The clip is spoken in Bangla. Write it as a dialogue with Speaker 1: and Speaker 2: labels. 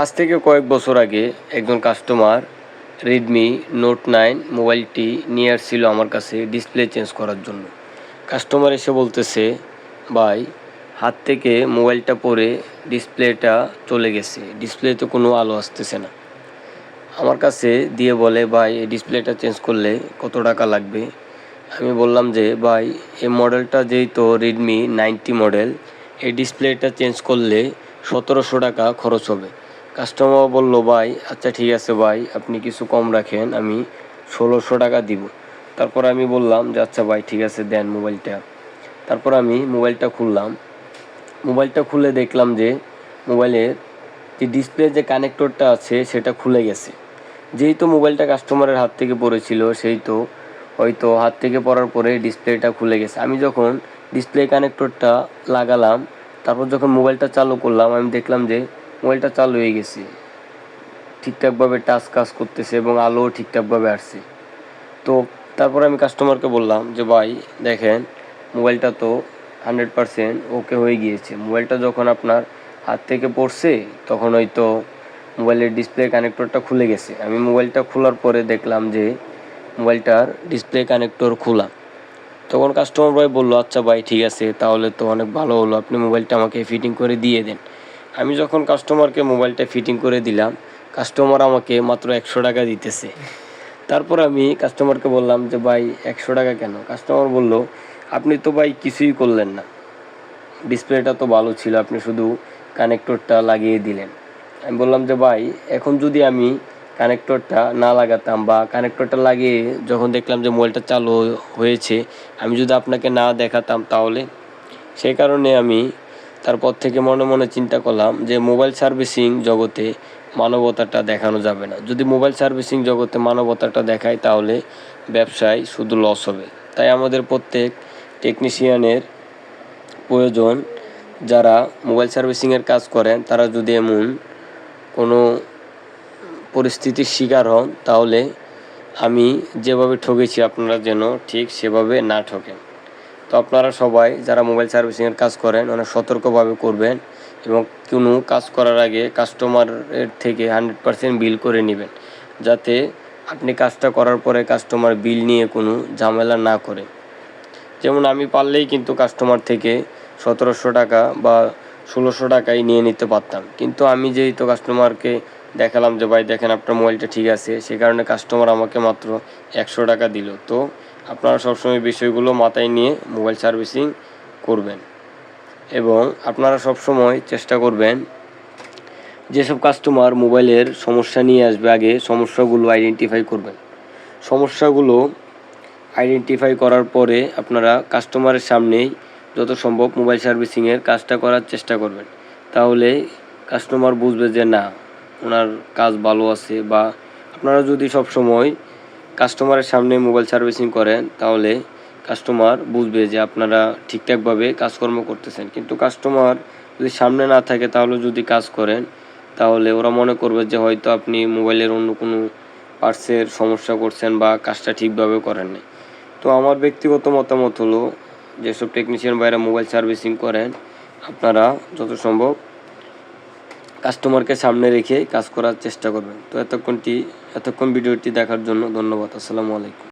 Speaker 1: আজ থেকে কয়েক বছর আগে একজন কাস্টমার রেডমি নোট নাইন মোবাইলটি নিয়ে আসছিল আমার কাছে ডিসপ্লে চেঞ্জ করার জন্য। কাস্টমার এসে বলতেছে, ভাই, হাত থেকে মোবাইলটা পরে ডিসপ্লেটা চলে গেছে। ডিসপ্লেতে কোনো আলো আসতেছে না। আমার কাছে দিয়ে বলে, ভাই, এই ডিসপ্লেটা চেঞ্জ করলে কত টাকা লাগবে? আমি বললাম যে, ভাই, এই মডেলটা যেই তো রেডমি নাইনটি মডেল এই ডিসপ্লেটা চেঞ্জ করলে সতেরোশো টাকা খরচ হবে। কাস্টমার বলল, ভাই আচ্ছা ঠিক আছে ভাই, আপনি কিছু কম রাখেন, আমি ষোলোশো টাকা দিব। তারপর আমি বললাম যে আচ্ছা ভাই, ঠিক আছে, দেন মোবাইলটা। তারপর আমি মোবাইলটা খুললাম। মোবাইলটা খুলে দেখলাম যে, মোবাইলের যে ডিসপ্লে যে কানেক্টরটা আছে, সেটা খুলে গেছে। যেহেতু মোবাইলটা কাস্টমারের হাত থেকে পড়েছিল, সেই তো হয়তো হাত থেকে পড়ার পরে ডিসপ্লেটা খুলে গেছে। আমি যখন ডিসপ্লে কানেক্টরটা লাগালাম, তারপর যখন মোবাইলটা চালু করলাম, আমি দেখলাম যে মোবাইলটা চালু হয়ে গেছে। ঠিকঠাকভাবে টাচ কাজ করতেছে এবং আলোও ঠিকঠাকভাবে আসছে। তো তারপরে আমি কাস্টমারকে বললাম যে, ভাই, দেখেন, মোবাইলটা তো হান্ড্রেড পারসেন্ট ওকে হয়ে গিয়েছে। মোবাইলটা যখন আপনার হাত থেকে পড়ছে, তখন হয়তো মোবাইলের ডিসপ্লে কানেক্টরটা খুলে গেছে। আমি মোবাইলটা খোলার পরে দেখলাম যে, মোবাইলটার ডিসপ্লে কানেক্টর খোলা। তখন কাস্টমার ভাই বলল আচ্ছা ভাই, ঠিক আছে, তাহলে তো অনেক ভালো হলো। আপনি মোবাইলটা আমাকে ফিটিং করে দিয়ে দেন। আমি যখন কাস্টমারকে মোবাইলটা ফিটিং করে দিলাম কাস্টমার আমাকে মাত্র একশো টাকা দিতেছে। তারপর আমি কাস্টমারকে বললাম যে, ভাই, একশো টাকা কেন? কাস্টমার বলল, আপনি তো ভাই কিছুই করলেন না। ডিসপ্লেটা তো ভালো ছিল, আপনি শুধু কানেক্টরটা লাগিয়ে দিলেন। আমি বললাম যে, ভাই, এখন যদি আমি কানেক্টরটা না লাগাতাম বা কানেক্টরটা লাগিয়ে যখন দেখলাম যে মোবাইলটা চালু হয়েছে, আমি যদি আপনাকে না দেখাতাম তাহলে? সেই কারণে আমি তারপর থেকে মনে মনে চিন্তা করলাম যে মোবাইল সার্ভিসিং জগতে মানবতাটা দেখানো যাবে না। যদি মোবাইল সার্ভিসিং জগতে মানবতাটা দেখায়, তাহলে ব্যবসায় শুধু লস হবে। তাই আমাদের প্রত্যেক টেকনিশিয়ানের প্রয়োজন, যারা মোবাইল সার্ভিসিংয়ের কাজ করেন, তারা যদি এমন কোনো পরিস্থিতির শিকার হন, তাহলে আমি যেভাবে ঠকেছি, আপনারা যেন ঠিক সেভাবে না ঠকেন। তো আপনারা সবাই যারা মোবাইল সার্ভিসিংয়ের কাজ করেন, অনেক সতর্কভাবে করবেন এবং কোনো কাজ করার আগে কাস্টমারের থেকে হান্ড্রেড পারসেন্ট বিল করে নেবেন। যাতে আপনি কাজটা করার পরে কাস্টমার বিল নিয়ে কোনো ঝামেলা না করে। যেমন আমি পারলেই কিন্তু কাস্টমার থেকে সতেরোশো টাকা বা ষোলোশো টাকাই নিয়ে নিতে পারতাম। কিন্তু আমি যেহেতু কাস্টমারকে দেখালাম যে, ভাই, দেখেন আপনার মোবাইলটা ঠিক আছে। সে কারণে কাস্টমার আমাকে মাত্র একশো টাকা দিল। তো আপনারা সবসময় বিষয়গুলো মাথায় নিয়ে মোবাইল সার্ভিসিং করবেন এবং আপনারা সবসময় চেষ্টা করবেন যেসব কাস্টমার মোবাইলের সমস্যা নিয়ে আসবে আগে সমস্যাগুলো আইডেন্টিফাই করবেন। সমস্যাগুলো আইডেন্টিফাই করার পরে আপনারা কাস্টমারের সামনেই যত সম্ভব মোবাইল সার্ভিসিংয়ের কাজটা করার চেষ্টা করবেন। তাহলে কাস্টমার বুঝবে যে না, ওনার কাজ ভালো আছে বা আপনারা যদি সব সময় কাস্টমারের সামনে মোবাইল সার্ভিসিং করেন তাহলে কাস্টমার বুঝবে যে আপনারা ঠিকঠাকভাবে কাজকর্ম করতেছেন। কিন্তু কাস্টমার যদি সামনে না থাকে, তাহলে যদি কাজ করেন, তাহলে ওরা মনে করবে যে হয়তো আপনি মোবাইলের অন্য কোনো পার্টসের সমস্যা করছেন বা কাজটা ঠিকভাবে করেন নাই। তো আমার ব্যক্তিগত মতামত হলো, যেসব টেকনিশিয়ান বাইরে মোবাইল সার্ভিসিং করেন, আপনারা যত সম্ভব কাস্টমারকে সামনে রেখে কাজ করার চেষ্টা করবেন। তো এতক্ষণটি, এতক্ষণ ভিডিওটি দেখার জন্য ধন্যবাদ। আসসালামু আলাইকুম।